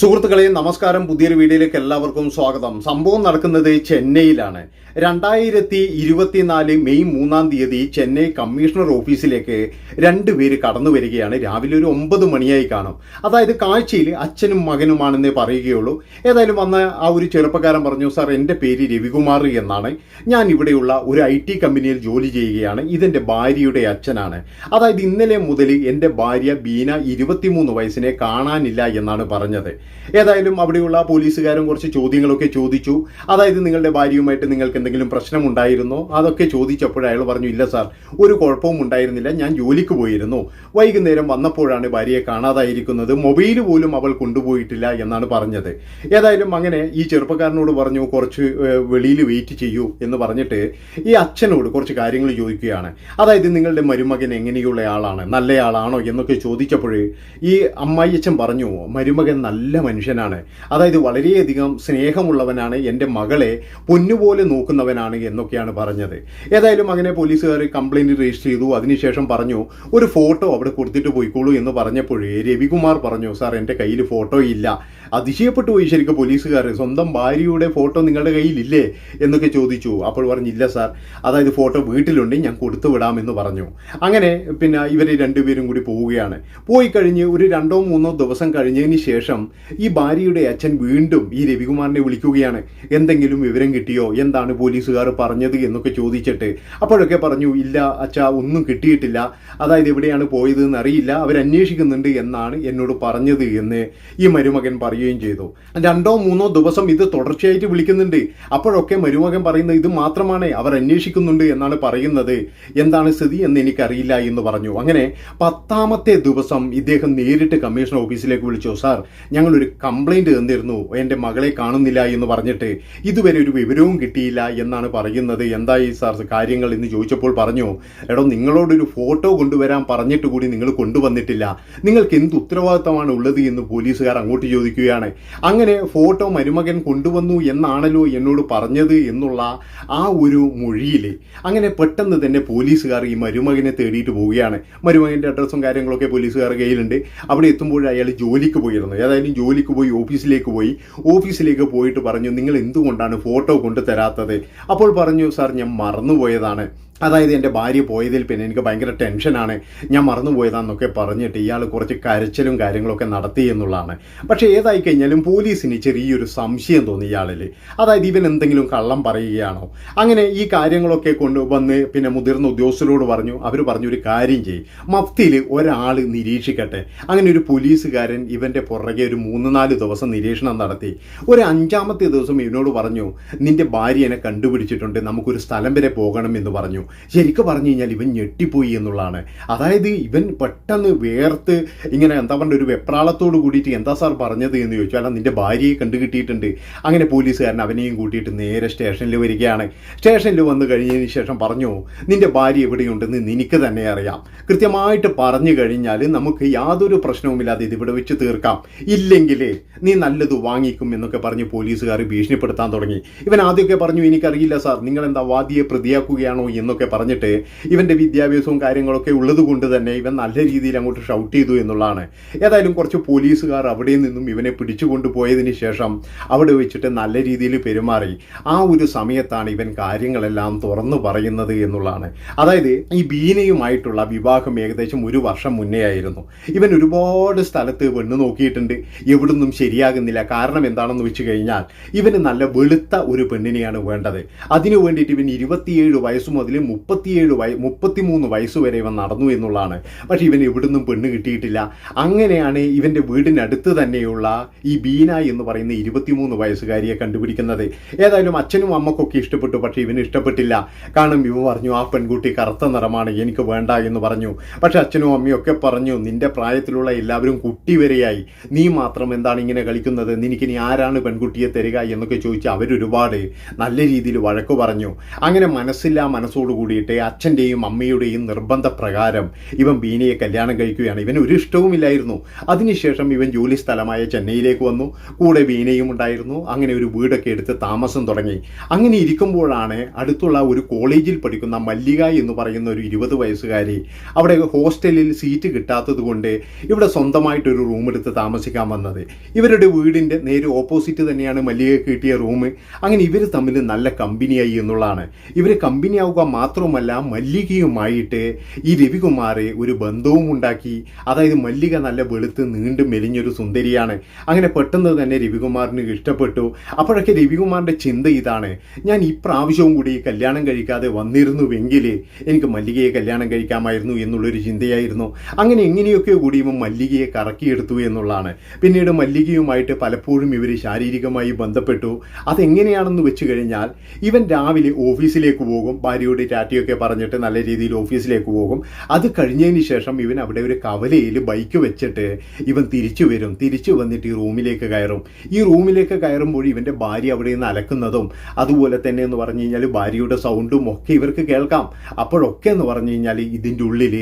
സുഹൃത്തുക്കളെ നമസ്കാരം. പുതിയൊരു വീഡിയോയിലേക്ക് എല്ലാവർക്കും സ്വാഗതം. സംഭവം നടക്കുന്നത് ചെന്നൈയിലാണ്. രണ്ടായിരത്തി ഇരുപത്തിനാല് മെയ് മൂന്നാം തീയതി ചെന്നൈ കമ്മീഷണർ ഓഫീസിലേക്ക് രണ്ടുപേര് കടന്നു വരികയാണ്. രാവിലെ ഒരു ഒമ്പത് മണിയായി കാണും. അതായത് കാഴ്ചയിൽ അച്ഛനും മകനുമാണെന്നേ പറയുകയുള്ളൂ. ഏതായാലും വന്ന ആ ഒരു ചെറുപ്പക്കാരൻ പറഞ്ഞു സാർ എന്റെ പേര് രവികുമാർ എന്നാണ്. ഞാൻ ഇവിടെയുള്ള ഒരു ഐ ടി കമ്പനിയിൽ ജോലി ചെയ്യുകയാണ്. ഇതെന്റെ ഭാര്യയുടെ അച്ഛനാണ്. അതായത് ഇന്നലെ മുതൽ എന്റെ ഭാര്യ ബീന ഇരുപത്തിമൂന്ന് വയസ്സിനെ കാണാനില്ല എന്നാണ് പറഞ്ഞത്. ഏതായാലും അവിടെയുള്ള പോലീസുകാരും കുറച്ച് ചോദ്യങ്ങളൊക്കെ ചോദിച്ചു. അതായത് നിങ്ങളുടെ ഭാര്യയുമായിട്ട് നിങ്ങൾക്ക് എന്തെങ്കിലും പ്രശ്നം ഉണ്ടായിരുന്നോ അതൊക്കെ ചോദിച്ചപ്പോൾ അയാൾ പറഞ്ഞു ഇല്ല സാർ ഒരു കുഴപ്പവും ഉണ്ടായിരുന്നില്ല. ഞാൻ ജോലിക്ക് പോയിരുന്നു. വൈകുന്നേരം വന്നപ്പോഴാണ് ഭാര്യയെ കാണാതായിരിക്കുന്നത്. മൊബൈൽ പോലും അവൾ കൊണ്ടുപോയിട്ടില്ല എന്നാണ് പറഞ്ഞത്. ഏതായാലും അങ്ങനെ ഈ ചെറുപ്പക്കാരനോട് പറഞ്ഞു കുറച്ച് വെളിയിൽ വെയിറ്റ് ചെയ്യൂ എന്ന് പറഞ്ഞിട്ട് ഈ അച്ഛനോട് കുറച്ച് കാര്യങ്ങൾ ചോദിക്കുകയാണ്. അതായത് നിങ്ങളുടെ മരുമകൻ എങ്ങനെയുള്ള ആളാണ്? നല്ല ആളാണോ എന്നൊക്കെ ചോദിച്ചപ്പോൾ ഈ അമ്മായിയച്ഛൻ പറഞ്ഞു മരുമകൻ നല്ല മനുഷ്യനാണ്. അതായത് വളരെയധികം സ്നേഹമുള്ളവനാണ് എന്റെ മകളെ പൊന്നുപോലെ നോക്കുന്നവനാണ് എന്നൊക്കെയാണ് പറഞ്ഞത്. ഏതായാലും അങ്ങനെ പോലീസുകാർ കംപ്ലൈന്റ് രജിസ്റ്റർ ചെയ്തു. അതിനുശേഷം പറഞ്ഞു ഒരു ഫോട്ടോ അവിടെ കൊടുത്തിട്ട് പോയിക്കോളൂ എന്ന് പറഞ്ഞപ്പോഴേ രവികുമാർ പറഞ്ഞു സാർ എന്റെ കയ്യിൽ ഫോട്ടോ ഇല്ല. അതിശയപ്പെട്ടു പോയി ശരിക്കും പോലീസുകാർ സ്വന്തം ഭാര്യയുടെ ഫോട്ടോ നിങ്ങളുടെ കയ്യിലില്ലേ? എന്നൊക്കെ ചോദിച്ചു. അപ്പോൾ പറഞ്ഞില്ല സാർ. അതായത് ഫോട്ടോ വീട്ടിലുണ്ട് ഞാൻ കൊടുത്തു വിടാമെന്ന് പറഞ്ഞു. അങ്ങനെ പിന്നെ ഇവർ രണ്ടുപേരും കൂടി പോവുകയാണ്. പോയി കഴിഞ്ഞ് ഒരു രണ്ടോ മൂന്നോ ദിവസം കഴിഞ്ഞതിന് ശേഷം ഈ ഭാര്യയുടെ അച്ഛൻ വീണ്ടും ഈ രവികുമാറിനെ വിളിക്കുകയാണ്. എന്തെങ്കിലും വിവരം കിട്ടിയോ? എന്താണ് പോലീസുകാർ പറഞ്ഞത്? എന്നൊക്കെ ചോദിച്ചിട്ട് അപ്പോഴൊക്കെ പറഞ്ഞു ഇല്ല അച്ഛ ഒന്നും കിട്ടിയിട്ടില്ല. അതായത് എവിടെയാണ് പോയത് എന്നറിയില്ല അവരന്വേഷിക്കുന്നുണ്ട് എന്നാണ് എന്നോട് പറഞ്ഞത് എന്ന് ഈ മരുമകൻ പറയുകയും ചെയ്തു. രണ്ടോ മൂന്നോ ദിവസം ഇത് തുടർച്ചയായിട്ട് വിളിക്കുന്നുണ്ട്. അപ്പോഴൊക്കെ മരുമകൻ പറയുന്നത് ഇത് മാത്രമാണ് അവർ അന്വേഷിക്കുന്നുണ്ട് എന്നാണ് പറയുന്നത്. എന്താണ് സ്ഥിതി എന്ന് എനിക്കറിയില്ല എന്ന് പറഞ്ഞു. അങ്ങനെ പത്താമത്തെ ദിവസം ഇദ്ദേഹം നേരിട്ട് കമ്മീഷൻ ഓഫീസിലേക്ക് വിളിച്ചു സാർ ഞങ്ങളൊരു കംപ്ലൈന്റ് തന്നിരുന്നു. എന്റെ മകളെ കാണുന്നില്ല എന്ന് പറഞ്ഞിട്ട് ഇതുവരെ ഒരു വിവരവും കിട്ടിയില്ല എന്നാണ് പറയുന്നത്. എന്തായി സാർ കാര്യങ്ങൾ? എന്ന് ചോദിച്ചപ്പോൾ പറഞ്ഞു എടോ നിങ്ങളോടൊരു ഫോട്ടോ കൊണ്ടുവരാൻ പറഞ്ഞിട്ട് കൂടി നിങ്ങൾ കൊണ്ടുവന്നിട്ടില്ല. നിങ്ങൾക്ക് എന്ത് ഉത്തരവാദിത്തമാണ് ഉള്ളത്? എന്ന് പോലീസുകാർ അങ്ങോട്ട് ചോദിക്കുകയാണ് അങ്ങനെ ഫോട്ടോ മരുമകൻ കൊണ്ടുവന്നു എന്നാണല്ലോ എന്നോട് പറഞ്ഞത് എന്നുള്ള ആ ഒരു മൊഴിയിൽ അങ്ങനെ പെട്ടെന്ന് തന്നെ പോലീസുകാർ ഈ മരുമകനെ തേടിയിട്ട് പോവുകയാണ്. മരുമകന്റെ അഡ്രസ്സും കാര്യങ്ങളൊക്കെ പോലീസുകാർ കയ്യിലുണ്ട്. അവിടെ എത്തുമ്പോൾ അയാൾ ജോലിക്ക് പോയിരുന്നു. ഏതായാലും ജോലിക്ക് പോയി ഓഫീസിലേക്ക് പോയി. ഓഫീസിലേക്ക് പോയിട്ട് പറഞ്ഞു നിങ്ങൾ എന്തുകൊണ്ടാണ് ഫോട്ടോ കൊണ്ടു തരാത്തത് അപ്പോൾ പറഞ്ഞു സാർ ഞാൻ മറന്നുപോയതാണ്. അതായത് എന്റെ ഭാര്യ പോയതിൽ പിന്നെ എനിക്ക് ഭയങ്കര ടെൻഷനാണ്. ഞാൻ മറന്നുപോയതാന്നൊക്കെ പറഞ്ഞിട്ട് ഇയാൾ കുറച്ച് കരച്ചിലും കാര്യങ്ങളൊക്കെ നടത്തി എന്നുള്ളതാണ്. പക്ഷേ ഏതായി കഴിഞ്ഞാലും പോലീസിന് ചെറിയൊരു സംശയം തോന്നി ഇയാളിൽ അതായത് ഇവൻ എന്തെങ്കിലും കള്ളം പറയുകയാണോ? അങ്ങനെ ഈ കാര്യങ്ങളൊക്കെ കൊണ്ടുവന്ന് പിന്നെ മുതിർന്ന ഉദ്യോഗസ്ഥരോട് പറഞ്ഞു അവർ പറഞ്ഞു ഒരു കാര്യം ചെയ്യും. മഫ്തിയിൽ ഒരാൾ നിരീക്ഷിക്കട്ടെ. അങ്ങനെ ഒരു പോലീസുകാരൻ ഇവന്റെ പുറകെ ഒരു മൂന്ന് നാല് ദിവസം നിരീക്ഷണം നടത്തി. ഒരു അഞ്ചാമത്തെ ദിവസം ഇവനോട് പറഞ്ഞു നിന്റെ ഭാര്യനെ കണ്ടുപിടിച്ചിട്ടുണ്ട്. നമുക്കൊരു സ്ഥലം വരെ പോകണം എന്ന് പറഞ്ഞു. ശരിക്കും പറഞ്ഞു കഴിഞ്ഞാൽ ഇവൻ ഞെട്ടിപ്പോയി എന്നുള്ളതാണ്. അതായത് ഇവൻ പെട്ടെന്ന് വേർത്ത് ഇങ്ങനെ എന്താ പറയുക ഒരു വെപ്രാളത്തോട് കൂടിയിട്ട് എന്താ സാർ പറഞ്ഞത് എന്ന് ചോദിച്ചു. അല്ല നിന്റെ ഭാര്യയെ കണ്ടു കിട്ടിയിട്ടുണ്ട് അങ്ങനെ പോലീസുകാരൻ അവനെയും കൂട്ടിയിട്ട് നേരെ സ്റ്റേഷനിൽ വരികയാണ്. സ്റ്റേഷനിൽ വന്നു കഴിഞ്ഞതിന് ശേഷം പറഞ്ഞു നിന്റെ ഭാര്യ എവിടെയുണ്ടെന്ന് നിനക്ക് തന്നെ അറിയാം. കൃത്യമായിട്ട് പറഞ്ഞു കഴിഞ്ഞാൽ നമുക്ക് യാതൊരു പ്രശ്നവുമില്ലാതെ ഇത് ഇവിടെ വെച്ച് തീർക്കാം. ഇല്ലെങ്കിൽ നീ നല്ലത് വാങ്ങിക്കും എന്നൊക്കെ പറഞ്ഞ് പോലീസുകാർ ഭീഷണിപ്പെടുത്താൻ തുടങ്ങി. ഇവൻ ആദ്യമൊക്കെ പറഞ്ഞു എനിക്കറിയില്ല സാർ നിങ്ങൾ എന്താ വാദിയെ പ്രതിയാക്കുകയാണോ എന്നൊക്കെ പറഞ്ഞിട്ട് ഇവന്റെ വിദ്യാഭ്യാസവും കാര്യങ്ങളൊക്കെ ഉള്ളത് കൊണ്ട് തന്നെ ഇവൻ നല്ല രീതിയിൽ അങ്ങോട്ട് ഷൗട്ട് ചെയ്തു എന്നുള്ളതാണ്. ഏതായാലും കുറച്ച് പോലീസുകാർ അവിടെ നിന്നും ഇവനെ പിടിച്ചു കൊണ്ടുപോയതിന് ശേഷം അവിടെ വെച്ചിട്ട് നല്ല രീതിയിൽ പെരുമാറി. ആ ഒരു സമയത്താണ് ഇവൻ കാര്യങ്ങളെല്ലാം തുറന്നു പറയുന്നത് എന്നുള്ളതാണ്. അതായത് ഈ ബീനയുമായിട്ടുള്ള വിവാഹം ഏകദേശം ഒരു വർഷം മുന്നേ ആയിരുന്നു. ഇവൻ ഒരുപാട് സ്ഥലത്ത് പെണ്ണ് നോക്കിയിട്ടുണ്ട്. എവിടുന്നും ശരിയാകുന്നില്ല. കാരണം എന്താണെന്ന് വെച്ച് കഴിഞ്ഞാൽ ഇവന് നല്ല വെളുത്ത ഒരു പെണ്ണിനെയാണ് വേണ്ടത്. അതിനു വേണ്ടിയിട്ട് ഇവൻ ഇരുപത്തിയേഴ് വയസ്സ് മുതൽ മുപ്പത്തിയേഴ് വയ മുപ്പത്തിമൂന്ന് വയസ്സ് വരെ ഇവൻ നടന്നു എന്നുള്ളതാണ്. പക്ഷേ ഇവൻ എവിടുന്നും പെണ്ണ് കിട്ടിയിട്ടില്ല. അങ്ങനെയാണ് ഇവന്റെ വീടിനടുത്ത് തന്നെയുള്ള ഈ ബീന എന്ന് പറയുന്ന ഇരുപത്തിമൂന്ന് വയസ്സുകാരിയെ കണ്ടുപിടിക്കുന്നത്. ഏതായാലും അച്ഛനും അമ്മക്കൊക്കെ ഇഷ്ടപ്പെട്ടു പക്ഷേ ഇവന് ഇഷ്ടപ്പെട്ടില്ല. കാരണം ഇവ പറഞ്ഞു ആ പെൺകുട്ടി കറുത്ത നിറമാണ് എനിക്ക് വേണ്ട എന്ന് പറഞ്ഞു. പക്ഷെ അച്ഛനും അമ്മയും ഒക്കെ പറഞ്ഞു നിന്റെ പ്രായത്തിലുള്ള എല്ലാവരും കുട്ടി വരെയായി നീ മാത്രം എന്താണ് ഇങ്ങനെ കളിക്കുന്നത്? നിനക്കിനി ആരാണ് പെൺകുട്ടിയെ തരിക? എന്നൊക്കെ ചോദിച്ച് അവരൊരുപാട് നല്ല രീതിയിൽ വഴക്ക് പറഞ്ഞു. അങ്ങനെ മനസ്സില്ല മനസ്സോട് കൂടിയിട്ട് അച്ഛന്റെയും അമ്മയുടെയും നിർബന്ധപ്രകാരം ഇവൻ ബീനയെ കല്യാണം കഴിക്കുകയാണ്. ഇവന് ഒരു ഇഷ്ടവുമില്ലായിരുന്നു. അതിനുശേഷം ഇവൻ ജോലി സ്ഥലമായ ചെന്നൈയിലേക്ക് വന്നു. കൂടെ ബീനയും ഉണ്ടായിരുന്നു. അങ്ങനെ ഒരു വീടൊക്കെ എടുത്ത് താമസം തുടങ്ങി. അങ്ങനെ ഇരിക്കുമ്പോഴാണ് അടുത്തുള്ള ഒരു കോളേജിൽ പഠിക്കുന്ന മല്ലിക എന്ന് പറയുന്ന ഒരു ഇരുപത് വയസ്സുകാരി അവിടെ ഹോസ്റ്റലിൽ സീറ്റ് കിട്ടാത്തത് കൊണ്ട് ഇവിടെ സ്വന്തമായിട്ടൊരു റൂം എടുത്ത് താമസിക്കാൻ വന്നത്. ഇവരുടെ വീടിന്റെ നേരെ ഓപ്പോസിറ്റ് തന്നെയാണ് മല്ലികയ്ക്ക് കിട്ടിയ റൂം. അങ്ങനെ ഇവർ തമ്മിൽ നല്ല കമ്പനിയായി എന്നുള്ളതാണ്. ഇവർ കമ്പനിയാവുക മാത്രമല്ല മല്ലികയുമായിട്ട് ഈ രവികുമാർ ഒരു ബന്ധവും ഉണ്ടാക്കി. അതായത് മല്ലിക നല്ല വെളുത്ത് നീണ്ടു മെലിഞ്ഞൊരു സുന്ദരിയാണ്. അങ്ങനെ പെട്ടെന്ന് തന്നെ രവികുമാറിന് ഇഷ്ടപ്പെട്ടു. അപ്പോഴൊക്കെ രവികുമാറിന്റെ ചിന്ത ഇതാണ്. ഞാൻ ഇപ്രാവശ്യവും കൂടി കല്യാണം കഴിക്കാതെ വന്നിരുന്നുവെങ്കിൽ എനിക്ക് മല്ലികയെ കല്യാണം കഴിക്കാമായിരുന്നു എന്നുള്ളൊരു ചിന്തയായിരുന്നു. അങ്ങനെ എങ്ങനെയൊക്കെ കൂടി മല്ലികയെ കറക്കിയെടുത്തു എന്നുള്ളതാണ്. പിന്നീട് മല്ലികയുമായിട്ട് പലപ്പോഴും ഇവർ ശാരീരികമായി ബന്ധപ്പെട്ടു. അതെങ്ങനെയാണെന്ന് വെച്ച് കഴിഞ്ഞാൽ ഇവൻ രാവിലെ ഓഫീസിലേക്ക് പോകും ഭാര്യയോട് ടാറ്റയൊക്കെ പറഞ്ഞിട്ട് നല്ല രീതിയിൽ ഓഫീസിലേക്ക് പോകും. അത് കഴിഞ്ഞതിന് ശേഷം ഇവൻ അവിടെ ഒരു കവലയിൽ ബൈക്ക് വെച്ചിട്ട് ഇവൻ തിരിച്ചു വരും. തിരിച്ചു വന്നിട്ട് ഈ റൂമിലേക്ക് കയറും. ഈ റൂമിലേക്ക് കയറുമ്പോൾ ഇവന്റെ ഭാര്യ അവിടെ നിന്ന് അലക്കുന്നതും അതുപോലെ തന്നെ എന്ന് പറഞ്ഞു കഴിഞ്ഞാൽ ഭാര്യയുടെ സൗണ്ടും ഒക്കെ ഇവർക്ക് കേൾക്കാം. അപ്പോഴൊക്കെ എന്ന് പറഞ്ഞു കഴിഞ്ഞാൽ ഇതിന്റെ ഉള്ളിൽ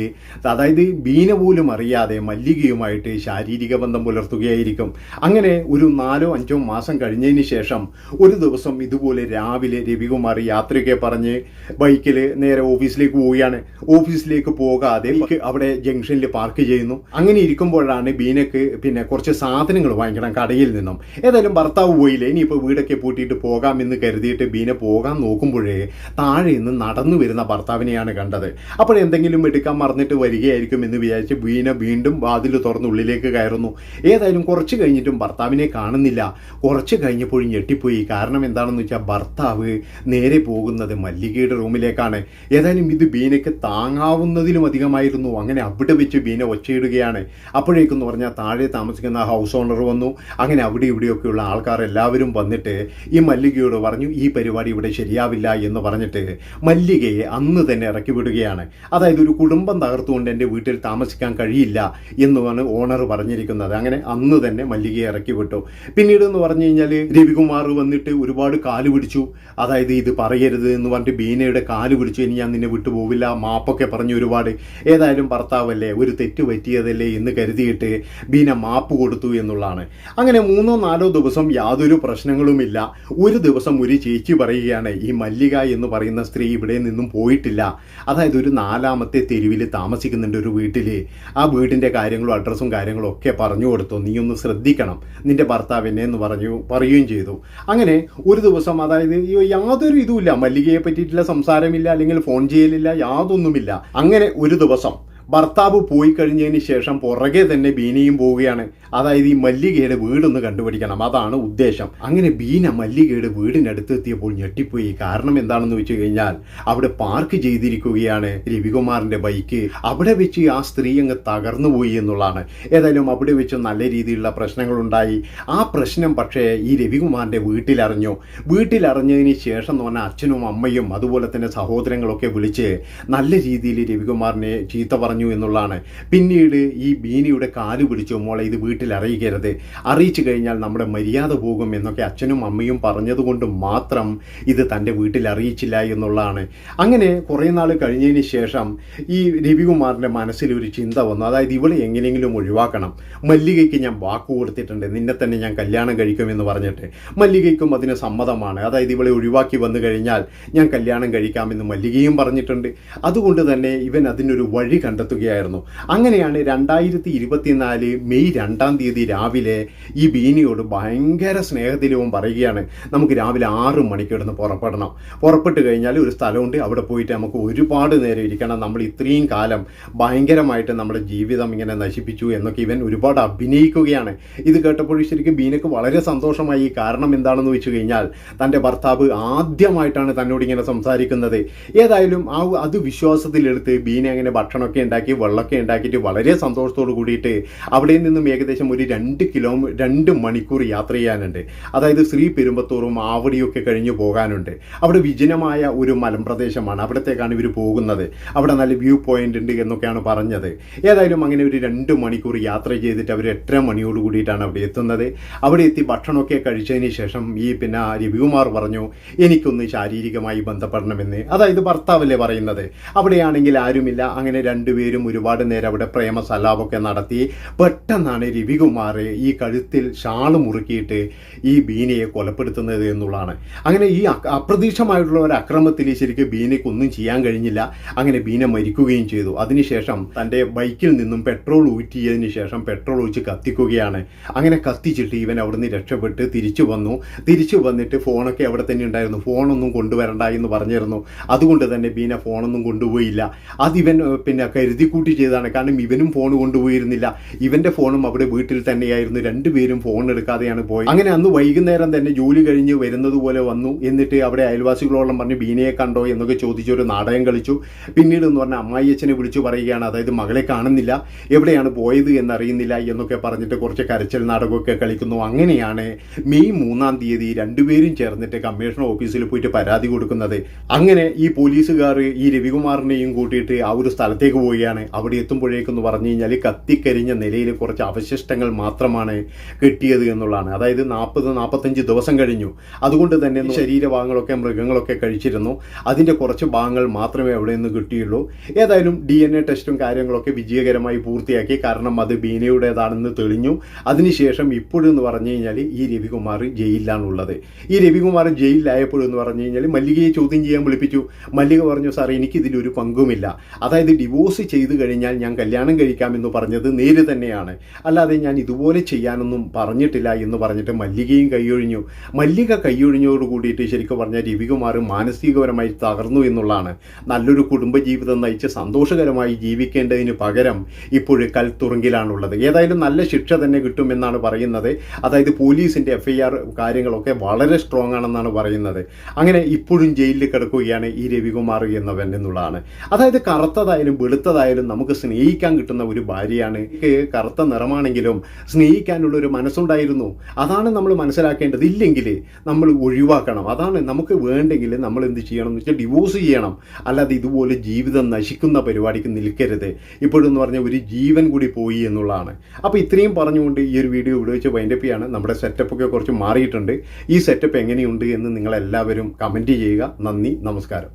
അതായത് ബീന പോലും അറിയാതെ മല്ലികയുമായിട്ട് ശാരീരിക ബന്ധം പുലർത്തുകയായിരിക്കും. അങ്ങനെ ഒരു നാലോ അഞ്ചോ മാസം കഴിഞ്ഞതിന് ശേഷം ഒരു ദിവസം ഇതുപോലെ രാവിലെ രവികുമാർ യാത്രയൊക്കെ പറഞ്ഞ് ബൈക്കിൽ നേരെ ഓഫീസിലേക്ക് പോവുകയാണ്. ഓഫീസിലേക്ക് പോകാതെ അവിടെ ജംഗ്ഷനിൽ പാർക്ക് ചെയ്യുന്നു. അങ്ങനെ ഇരിക്കുമ്പോഴാണ് ബീനക്ക് പിന്നെ കുറച്ച് സാധനങ്ങൾ വാങ്ങിക്കണം കടയിൽ നിന്നും. ഏതായാലും ഭർത്താവ് പോയില്ലേ? ഇനിയിപ്പോൾ വീടൊക്കെ പൂട്ടിയിട്ട് പോകാമെന്ന് കരുതിയിട്ട് ബീന പോകാൻ നോക്കുമ്പോഴേ താഴെ നിന്ന് നടന്നു വരുന്ന ഭർത്താവിനെയാണ് കണ്ടത്. അപ്പോൾ എന്തെങ്കിലും എടുക്കാൻ മറന്നിട്ട് വരികയായിരിക്കും എന്ന് വിചാരിച്ച് ബീന വീണ്ടും വാതിൽ തുറന്ന് ഉള്ളിലേക്ക് കയറുന്നു. ഏതായാലും കുറച്ച് കഴിഞ്ഞിട്ടും ഭർത്താവിനെ കാണുന്നില്ല. കുറച്ച് കഴിഞ്ഞപ്പോഴും ഞെട്ടിപ്പോയി. കാരണം എന്താണെന്ന് വെച്ചാൽ ഭർത്താവ് നേരെ പോകുന്നത് മല്ലികയുടെ റൂമിലേക്കാണ് ഏതായാലും ഇത് ബീനയ്ക്ക് താങ്ങാവുന്നതിലും അധികമായിരുന്നു. അങ്ങനെ അവിടെ വെച്ച് ബീന ഒച്ചയിടുകയാണ്. അപ്പോഴേക്കെന്ന് പറഞ്ഞാൽ താഴെ താമസിക്കുന്ന ഹൗസ് ഓണർ വന്നു. അങ്ങനെ അവിടെ ഇവിടെയൊക്കെയുള്ള ആൾക്കാർ എല്ലാവരും വന്നിട്ട് ഈ മല്ലികയോട് പറഞ്ഞു ഈ പരിപാടി ഇവിടെ ശരിയാവില്ല എന്ന് പറഞ്ഞിട്ട് മല്ലികയെ അന്ന് തന്നെ ഇറക്കി വിടുകയാണ്. അതായത് ഒരു കുടുംബം തകർത്തുകൊണ്ട് എന്റെ വീട്ടിൽ താമസിക്കാൻ കഴിയില്ല എന്നുമാണ് ഓണർ പറഞ്ഞിരിക്കുന്നത്. അങ്ങനെ അന്ന് തന്നെ മല്ലികയെ ഇറക്കി വിട്ടു. പിന്നീട് എന്ന് പറഞ്ഞു കഴിഞ്ഞാൽ രവികുമാർ വന്നിട്ട് ഒരുപാട് കാൽ പിടിച്ചു. അതായത് ഇത് പറയരുത് എന്ന് പറഞ്ഞിട്ട് ബീനയുടെ കാൽ പിടിച്ചു. ഇനി ഞാൻ നിന്നെ വിട്ടുപോവില്ല. മാപ്പൊക്കെ പറഞ്ഞു ഒരുപാട്. ഏതായാലും ഭർത്താവല്ലേ ഒരു തെറ്റ് പറ്റിയതല്ലേ എന്ന് കരുതിയിട്ട് ബീന മാപ്പ് കൊടുത്തു എന്നുള്ളതാണ്. അങ്ങനെ മൂന്നോ നാലോ ദിവസം യാതൊരു പ്രശ്നങ്ങളുമില്ല. ഒരു ദിവസം ഒരു ചേച്ചി പറയുകയാണ് ഈ മല്ലിക എന്ന് പറയുന്ന സ്ത്രീ ഇവിടെ നിന്നും പോയിട്ടില്ല. അതായത് ഒരു നാലാമത്തെ തെരുവിൽ താമസിക്കുന്നുണ്ട് ഒരു വീട്ടിൽ ആ വീടിന്റെ കാര്യങ്ങളും അഡ്രസ്സും കാര്യങ്ങളും ഒക്കെ പറഞ്ഞു കൊടുത്തു. നീ ഒന്ന് ശ്രദ്ധിക്കണം. നിന്റെ ഭർത്താവിനെ എന്ന് പറഞ്ഞു പറയുകയും ചെയ്തു. അങ്ങനെ ഒരു ദിവസം അതായത് യാതൊരു ഇതുമില്ല. മല്ലികയെ പറ്റിയിട്ടുള്ള സംസാരമില്ല. അല്ലെങ്കിൽ ഫോൺ ചെയ്യലില്ല യാതൊന്നുമില്ല. അങ്ങനെ ഒരു ദിവസം ഭർത്താവ് പോയി കഴിഞ്ഞതിന് ശേഷം പുറകെ തന്നെ ബീനയും പോവുകയാണ്. അതായത് ഈ മല്ലികയുടെ വീടൊന്ന് കണ്ടുപിടിക്കണം. അതാണ് ഉദ്ദേശം. അങ്ങനെ ബീന മല്ലികയുടെ വീടിനടുത്ത് എത്തിയപ്പോൾ ഞെട്ടിപ്പോയി. കാരണം എന്താണെന്ന് വെച്ച് കഴിഞ്ഞാൽ അവിടെ പാർക്ക് ചെയ്തിരിക്കുകയാണ് രവികുമാറിന്റെ ബൈക്ക്. അവിടെ വെച്ച് ആ സ്ത്രീ അങ്ങ് തകർന്നു പോയി എന്നുള്ളതാണ്. ഏതായാലും അവിടെ വെച്ച് നല്ല രീതിയിലുള്ള പ്രശ്നങ്ങളുണ്ടായി. ആ പ്രശ്നം പക്ഷേ ഈ രവികുമാറിന്റെ വീട്ടിലറിഞ്ഞു. വീട്ടിലറിഞ്ഞതിന് ശേഷം എന്ന് പറഞ്ഞാൽ അച്ഛനും അമ്മയും അതുപോലെ തന്നെ സഹോദരങ്ങളൊക്കെ വിളിച്ച് നല്ല രീതിയിൽ രവികുമാറിനെ ചീത്ത പറഞ്ഞു. എന്നുള്ളതാണ്. പിന്നീട് ഈ ബീനിയുടെ കാൽ പിടിച്ചു മോളെ ഇത് വീട്ടിൽ അറിയിക്കരുത്. അറിയിച്ചു കഴിഞ്ഞാൽ നമ്മുടെ മര്യാദ പോകും എന്നൊക്കെ അച്ഛനും അമ്മയും പറഞ്ഞതുകൊണ്ട് മാത്രം ഇത് തന്റെ വീട്ടിൽ അറിയിച്ചില്ല എന്നുള്ളതാണ്. അങ്ങനെ കുറേ നാൾ കഴിഞ്ഞതിന് ശേഷം ഈ രവികുമാറിന്റെ മനസ്സിൽ ഒരു ചിന്ത വന്നു. അതായത് ഇവളെ എങ്ങനെയെങ്കിലും ഒഴിവാക്കണം. മല്ലികയ്ക്ക് ഞാൻ വാക്ക് കൊടുത്തിട്ടുണ്ട്. നിന്നെ തന്നെ ഞാൻ കല്യാണം കഴിക്കുമെന്ന് പറഞ്ഞിട്ട്. മല്ലികയ്ക്കും അതിന് സമ്മതമാണ്. അതായത് ഇവളെ ഒഴിവാക്കി വന്നു കഴിഞ്ഞാൽ ഞാൻ കല്യാണം കഴിക്കാമെന്ന് മല്ലികയും പറഞ്ഞിട്ടുണ്ട്. അതുകൊണ്ട് തന്നെ ഇവൻ അതിനൊരു വഴി കണ്ടെത്തുകയായിരുന്നു അങ്ങനെയാണ് രണ്ടായിരത്തി ഇരുപത്തിനാല് മെയ് രണ്ടാം തീയതി രാവിലെ ഈ ബീനിയോട് ഭയങ്കര സ്നേഹത്തിലും പറയുകയാണ് നമുക്ക് രാവിലെ ആറ് മണിക്ക് ഇടുന്ന് പുറപ്പെടണം. പുറപ്പെട്ട് കഴിഞ്ഞാൽ ഒരു സ്ഥലമുണ്ട് അവിടെ പോയിട്ട് നമുക്ക് ഒരുപാട് നേരം ഇരിക്കണം. നമ്മൾ ഇത്രയും കാലം ഭയങ്കരമായിട്ട് നമ്മുടെ ജീവിതം ഇങ്ങനെ നശിപ്പിച്ചു എന്നൊക്കെ ഇവൻ ഒരുപാട് അഭിനയിക്കുകയാണ്. ഇത് കേട്ടപ്പോൾ ശരിക്കും ബീനക്ക് വളരെ സന്തോഷമായി. കാരണം എന്താണെന്ന് വെച്ച് കഴിഞ്ഞാൽ തന്റെ ഭർത്താവ് ആദ്യമായിട്ടാണ് തന്നോട് ഇങ്ങനെ സംസാരിക്കുന്നത്. ഏതായാലും ആ അത് വിശ്വാസത്തിലെടുത്ത് ബീന അങ്ങനെ ഭക്ഷണമൊക്കെ ഉണ്ടാക്കി വെള്ളമൊക്കെ ഉണ്ടാക്കിയിട്ട് വളരെ സന്തോഷത്തോട് കൂടിയിട്ട് അവിടെ നിന്നും ഏകദേശം ഒരു രണ്ട് കിലോമീ രണ്ട് മണിക്കൂർ യാത്ര ചെയ്യാനുണ്ട്. അതായത് ശ്രീ പെരുമ്പത്തൂറും ആവടിയൊക്കെ കഴിഞ്ഞു പോകാനുണ്ട്. അവിടെ വിജനമായ ഒരു മലമ്പ്രദേശമാണ് അവിടത്തേക്കാണ് ഇവർ പോകുന്നത്. അവിടെ നല്ല വ്യൂ പോയിന്റ് ഉണ്ട് എന്നൊക്കെയാണ് പറഞ്ഞത്. ഏതായാലും അങ്ങനെ ഒരു രണ്ട് മണിക്കൂർ യാത്ര ചെയ്തിട്ട് അവർ എട്ടര മണിയോട് കൂടിയിട്ടാണ് അവിടെ എത്തുന്നത്. അവിടെ എത്തി ഭക്ഷണമൊക്കെ കഴിച്ചതിന് ശേഷം ഈ പിന്നെ രവികുമാർ പറഞ്ഞു എനിക്കൊന്ന് ശാരീരികമായി ബന്ധപ്പെടണമെന്ന്. അതായത് ഭർത്താവല്ലേ പറയുന്നത്. അവിടെയാണെങ്കിൽ ആരുമില്ല. അങ്ങനെ രണ്ടുപേരും ഒരുപാട് നേരം അവിടെ പ്രേമ സലാപൊക്കെ നടത്തി. പെട്ടെന്നാണ് രവികുമാർ ഈ കഴുത്തിൽ ഷാൾ മുറുക്കിയിട്ട് ഈ ബീനയെ കൊലപ്പെടുത്തുന്നത് എന്നുള്ളതാണ്. അങ്ങനെ ഈ അപ്രതീക്ഷമായിട്ടുള്ള ഒരു അക്രമത്തിൽ ശരിക്കും ബീനയ്ക്ക് ഒന്നും ചെയ്യാൻ കഴിഞ്ഞില്ല. അങ്ങനെ ബീന മരിക്കുകയും ചെയ്തു. അതിനുശേഷം തന്റെ ബൈക്കിൽ നിന്നും പെട്രോൾ ഊറ്റിയതിന് ശേഷം പെട്രോൾ ഒഴിച്ച് കത്തിക്കുകയാണ്. അങ്ങനെ കത്തിച്ചിട്ട് ഇവൻ അവിടുന്ന് രക്ഷപ്പെട്ട് തിരിച്ചു വന്നു. തിരിച്ചു വന്നിട്ട് ഫോണൊക്കെ അവിടെ തന്നെ ഉണ്ടായിരുന്നു. ഫോണൊന്നും കൊണ്ടുവരണ്ട എന്ന് പറഞ്ഞിരുന്നു. അതുകൊണ്ട് തന്നെ ബീന ഫോണൊന്നും കൊണ്ടുപോയില്ല. അതിവൻ പിന്നെ കൂട്ടി ചെയ്തതാണ്. കാരണം ഇവനും ഫോൺ കൊണ്ടുപോയിരുന്നില്ല. ഇവന്റെ ഫോണും അവിടെ വീട്ടിൽ തന്നെയായിരുന്നു. രണ്ടുപേരും ഫോൺ എടുക്കാതെയാണ് പോയത്. അങ്ങനെ അന്ന് വൈകുന്നേരം തന്നെ ജോലി കഴിഞ്ഞ് വരുന്നത് പോലെ വന്നു. എന്നിട്ട് അവിടെ അയൽവാസികളോളം പറഞ്ഞ് ബീനയെ കണ്ടോ? എന്നൊക്കെ ചോദിച്ചൊരു നാടകം കളിച്ചു. പിന്നീട് എന്ന് പറഞ്ഞാൽ അമ്മായിയച്ഛനെ വിളിച്ചു പറയുകയാണ് അതായത് മകളെ കാണുന്നില്ല. എവിടെയാണ് പോയത് എന്നറിയുന്നില്ല എന്നൊക്കെ പറഞ്ഞിട്ട് കുറച്ച് കരച്ചിൽ നാടകമൊക്കെ കളിക്കുന്നു. അങ്ങനെയാണ് മെയ് മൂന്നാം തീയതി രണ്ടുപേരും ചേർന്നിട്ട് കമ്മീഷണർ ഓഫീസിൽ പോയിട്ട് പരാതി കൊടുക്കുന്നത്. അങ്ങനെ ഈ പോലീസുകാർ ഈ രവികുമാറിനെയും കൂട്ടിയിട്ട് ആ ഒരു സ്ഥലത്തേക്ക് പോവുകയാണ് അവിടെ എത്തുമ്പോഴേക്കെന്ന് പറഞ്ഞു കഴിഞ്ഞാൽ കത്തിക്കരിഞ്ഞ നിലയിൽ കുറച്ച് അവശിഷ്ടങ്ങൾ മാത്രമാണ് കിട്ടിയത് എന്നുള്ളതാണ്. അതായത് നാൽപ്പത് നാൽപ്പത്തഞ്ച് ദിവസം കഴിഞ്ഞു. അതുകൊണ്ട് തന്നെ ശരീരഭാഗങ്ങളൊക്കെ മൃഗങ്ങളൊക്കെ കഴിച്ചിരുന്നു. അതിന്റെ കുറച്ച് ഭാഗങ്ങൾ മാത്രമേ അവിടെ നിന്ന് കിട്ടിയുള്ളൂ. ഏതായാലും ഡി എൻ എ ടെസ്റ്റും കാര്യങ്ങളൊക്കെ വിജയകരമായി പൂർത്തിയാക്കി. കാരണം അത് ബീനയുടേതാണെന്ന് തെളിഞ്ഞു. അതിനുശേഷം ഇപ്പോഴെന്ന് പറഞ്ഞു കഴിഞ്ഞാൽ ഈ രവികുമാർ ജയിലിലാണുള്ളത്. ഈ രവികുമാർ ജയിലിലായപ്പോഴെന്ന് പറഞ്ഞു കഴിഞ്ഞാൽ മല്ലികയെ ചോദ്യം ചെയ്യാൻ വിളിപ്പിച്ചു. മല്ലിക പറഞ്ഞു സാർ എനിക്കിതിലൊരു പങ്കുമില്ല. അതായത് ഡിവോഴ്സ് ചെയ്തു കഴിഞ്ഞാൽ ഞാൻ കല്യാണം കഴിക്കാമെന്ന് പറഞ്ഞത് നേര് തന്നെയാണ്. അല്ലാതെ ഞാൻ ഇതുപോലെ ചെയ്യാനൊന്നും പറഞ്ഞിട്ടില്ല എന്ന് പറഞ്ഞിട്ട് മല്ലികയും കൈയൊഴിഞ്ഞു. മല്ലിക കൈയൊഴിഞ്ഞോട് കൂടിയിട്ട് ശരിക്കും പറഞ്ഞാൽ രവികുമാർ മാനസികപരമായി തകർന്നു എന്നുള്ളതാണ്. നല്ലൊരു കുടുംബജീവിതം നയിച്ച് സന്തോഷകരമായി ജീവിക്കേണ്ടതിന് പകരം ഇപ്പോഴും കൽത്തുറുങ്കിലാണുള്ളത് ഏതായാലും നല്ല ശിക്ഷ തന്നെ കിട്ടുമെന്നാണ് പറയുന്നത്. അതായത് പോലീസിന്റെ എഫ് ഐ ആർ കാര്യങ്ങളൊക്കെ വളരെ സ്ട്രോങ് ആണെന്നാണ് പറയുന്നത്. അങ്ങനെ ഇപ്പോഴും ജയിലിൽ കിടക്കുകയാണ് ഈ രവികുമാർ എന്നവൻ എന്നുള്ളതാണ്. അതായത് കറുത്തതായാലും വെളുത്തതായാലും നമുക്ക് സ്നേഹിക്കാൻ കിട്ടുന്ന ഒരു ഭാര്യയാണ്. കറുത്ത നിറമാണെങ്കിലും സ്നേഹിക്കാനുള്ള ഒരു മനസ്സുണ്ടായിരുന്നു. അതാണ് നമ്മൾ മനസ്സിലാക്കേണ്ടത്. ഇല്ലെങ്കിൽ നമ്മൾ ഒഴിവാക്കണം. അതാണ് നമുക്ക് വേണ്ടെങ്കിൽ നമ്മൾ എന്ത് ചെയ്യണം എന്ന് വെച്ചാൽ ഡിവോഴ്സ് ചെയ്യണം. അല്ലാതെ ഇതുപോലെ ജീവിതം നശിക്കുന്ന പരിപാടിക്ക് നിൽക്കരുത്. ഇപ്പോഴെന്ന് പറഞ്ഞാൽ ഒരു ജീവൻ കൂടി പോയി എന്നുള്ളതാണ്. അപ്പോൾ ഇത്രയും പറഞ്ഞുകൊണ്ട് ഈ ഒരു വീഡിയോ ഇവിടെ വെച്ച് വൈൻഡപ്പ് ചെയ്യാണ്. നമ്മുടെ സെറ്റപ്പൊക്കെ കുറച്ച് മാറിയിട്ടുണ്ട്. ഈ സെറ്റപ്പ് എങ്ങനെയുണ്ട് എന്ന് നിങ്ങളെല്ലാവരും കമന്റ് ചെയ്യുക. നന്ദി. നമസ്കാരം.